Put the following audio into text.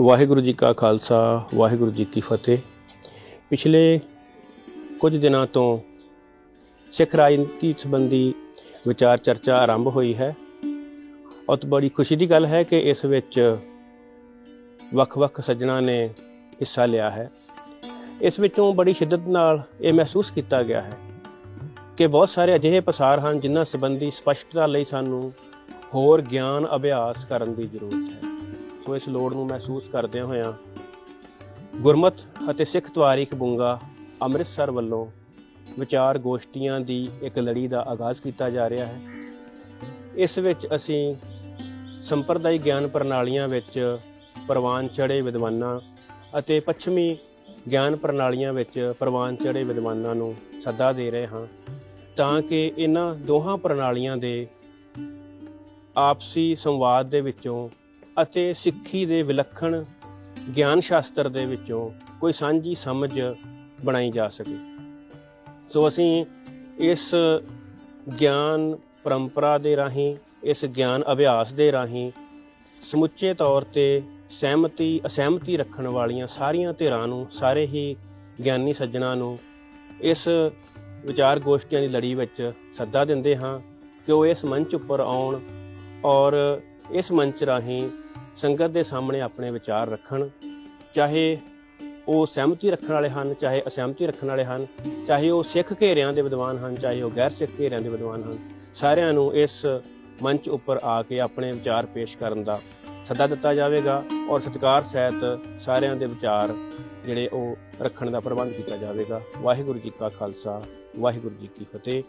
ਵਾਹਿਗੁਰੂ ਜੀ ਕਾ ਖਾਲਸਾ, ਵਾਹਿਗੁਰੂ ਜੀ ਕੀ ਫਤਿਹ। ਪਿਛਲੇ ਕੁਝ ਦਿਨਾਂ ਤੋਂ ਸਿੱਖ ਰਾਜਨੀਤੀ ਸੰਬੰਧੀ ਵਿਚਾਰ ਚਰਚਾ ਆਰੰਭ ਹੋਈ ਹੈ। ਔਰ ਬੜੀ ਖੁਸ਼ੀ ਦੀ ਗੱਲ ਹੈ ਕਿ ਇਸ ਵਿੱਚ ਵੱਖ-ਵੱਖ ਸੱਜਣਾ ਨੇ ਹਿੱਸਾ ਲਿਆ ਹੈ। ਇਸ ਵਿੱਚੋਂ ਬੜੀ ਸ਼ਿੱਦਤ ਨਾਲ ਇਹ ਮਹਿਸੂਸ ਕੀਤਾ ਗਿਆ ਹੈ ਕਿ ਬਹੁਤ ਸਾਰੇ ਅਜਿਹੇ ਪਸਾਰ ਹਨ ਜਿਨ੍ਹਾਂ ਸੰਬੰਧੀ ਸਪਸ਼ਟਤਾ ਲਈ ਸਾਨੂੰ ਹੋਰ ਗਿਆਨ ਅਭਿਆਸ ਕਰਨ ਦੀ ਜ਼ਰੂਰਤ ਹੈ। ਸੋ ਇਸ ਲੋੜ ਨੂੰ ਮਹਿਸੂਸ ਕਰਦਿਆਂ ਹੋਇਆਂ ਗੁਰਮਤ ਅਤੇ ਸਿੱਖ ਤਵਾਰੀਖ ਬੁੰਗਾ ਅੰਮ੍ਰਿਤਸਰ ਵੱਲੋਂ ਵਿਚਾਰ ਗੋਸ਼ਟੀਆਂ ਦੀ ਇੱਕ ਲੜੀ ਦਾ ਆਗਾਜ਼ ਕੀਤਾ ਜਾ ਰਿਹਾ ਹੈ। ਇਸ ਵਿੱਚ ਅਸੀਂ ਸੰਪਰਦਾਇ ਗਿਆਨ ਪ੍ਰਣਾਲੀਆਂ ਵਿੱਚ ਪ੍ਰਵਾਨ ਚੜੇ ਵਿਦਵਾਨਾਂ ਅਤੇ ਪੱਛਮੀ ਗਿਆਨ ਪ੍ਰਣਾਲੀਆਂ ਵਿੱਚ ਪ੍ਰਵਾਨ ਚੜੇ ਵਿਦਵਾਨਾਂ ਨੂੰ ਸੱਦਾ ਦੇ ਰਹੇ ਹਾਂ ਤਾਂ ਕਿ ਇਹਨਾਂ ਦੋਹਾਂ ਪ੍ਰਣਾਲੀਆਂ ਦੇ ਆਪਸੀ ਸੰਵਾਦ ਦੇ ਵਿੱਚੋਂ ਅਤੇ ਸਿੱਖੀ ਦੇ ਵਿਲੱਖਣ ਗਿਆਨ ਸ਼ਾਸਤਰ ਦੇ ਵਿੱਚੋਂ ਕੋਈ ਸਾਂਝੀ ਸਮਝ ਬਣਾਈ ਜਾ ਸਕੇ। ਸੋ ਅਸੀਂ ਇਸ ਗਿਆਨ ਪਰੰਪਰਾ ਦੇ ਰਾਹੀਂ, ਇਸ ਗਿਆਨ ਅਭਿਆਸ ਦੇ ਰਾਹੀਂ ਸਮੁੱਚੇ ਤੌਰ ਤੇ ਸਹਿਮਤੀ, ਅਸਹਿਮਤੀ ਰੱਖਣ ਵਾਲੀਆਂ ਸਾਰੀਆਂ ਧਿਰਾਂ ਨੂੰ, ਸਾਰੇ ਹੀ ਗਿਆਨੀ ਸੱਜਣਾ ਨੂੰ ਇਸ ਵਿਚਾਰ ਗੋਸ਼ਟੀਆਂ ਦੀ ਲੜੀ ਵਿੱਚ ਸੱਦਾ ਦਿੰਦੇ ਹਾਂ ਕਿ ਉਹ ਇਸ ਮੰਚ ਉੱਪਰ ਆਉਣ ਔਰ ਇਸ ਮੰਚ ਰਾਹੀਂ ਸੰਗਤ ਦੇ ਸਾਹਮਣੇ ਆਪਣੇ ਵਿਚਾਰ ਰੱਖਣ, ਚਾਹੇ ਉਹ ਸਹਿਮਤੀ ਰੱਖਣ ਵਾਲੇ ਹਨ, ਚਾਹੇ ਅਸਹਿਮਤੀ ਰੱਖਣ ਵਾਲੇ ਹਨ, ਚਾਹੇ ਉਹ ਸਿੱਖ ਘੇਰਿਆਂ ਦੇ ਵਿਦਵਾਨ ਹਨ, ਚਾਹੇ ਉਹ ਗੈਰ ਸਿੱਖ ਘੇਰਿਆਂ ਦੇ ਵਿਦਵਾਨ ਹਨ, ਸਾਰਿਆਂ ਨੂੰ ਇਸ ਮੰਚ ਉੱਪਰ ਆ ਕੇ ਆਪਣੇ ਵਿਚਾਰ ਪੇਸ਼ ਕਰਨ ਦਾ ਸੱਦਾ ਦਿੱਤਾ ਜਾਵੇਗਾ ਔਰ ਸਤਿਕਾਰ ਸਹਿਤ ਸਾਰਿਆਂ ਦੇ ਵਿਚਾਰ ਜਿਹੜੇ ਉਹ ਰੱਖਣ ਦਾ ਪ੍ਰਬੰਧ ਕੀਤਾ ਜਾਵੇਗਾ। ਵਾਹਿਗੁਰੂ ਜੀ ਕਾ ਖਾਲਸਾ, ਵਾਹਿਗੁਰੂ ਜੀ ਕੀ ਫਤਿਹ।